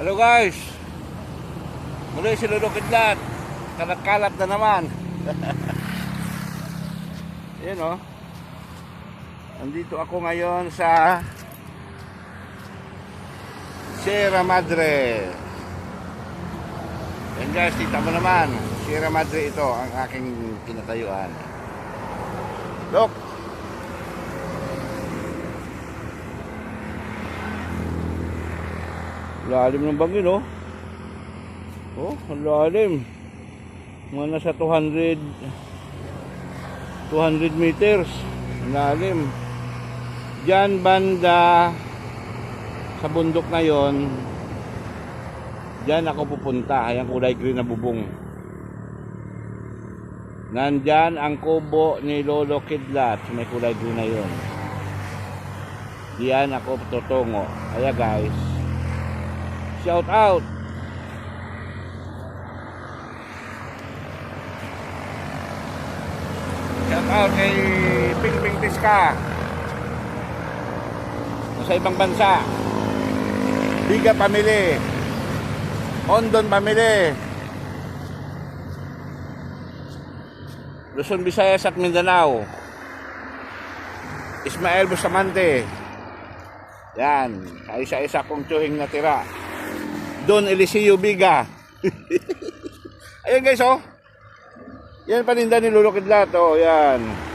Hello guys. Muli si Lolo Kidlat. Kalat-kalat na naman. Ayan o. Nandito ako ngayon sa Sierra Madre. Yan guys, kita mo naman. Sierra Madre ito ang aking kinatayuan. Look. Lalim ng bangin, oh. Oh, ang lalim. Mga nasa 200 200 meters. Lalim. Diyan banda sa bundok na yon. Diyan ako pupunta. Ayan kulay green na bubong. Nandyan ang kubo ni Lolo Kidlat. May kulay green na yon. Diyan ako tutungo. Kaya guys, shout out. Shout out kay Ping Ping Tiska. Sa ibang bansa. Biga Family. Ondon Family. Luzon, Visayas at Mindanao. Ismael Bustamante. Yan. Isa-isa kong tsuhing natira Don Eliseo Biga. Ayan guys, oh. Yan paninda ni Lolo Kidlat, oh. Yan.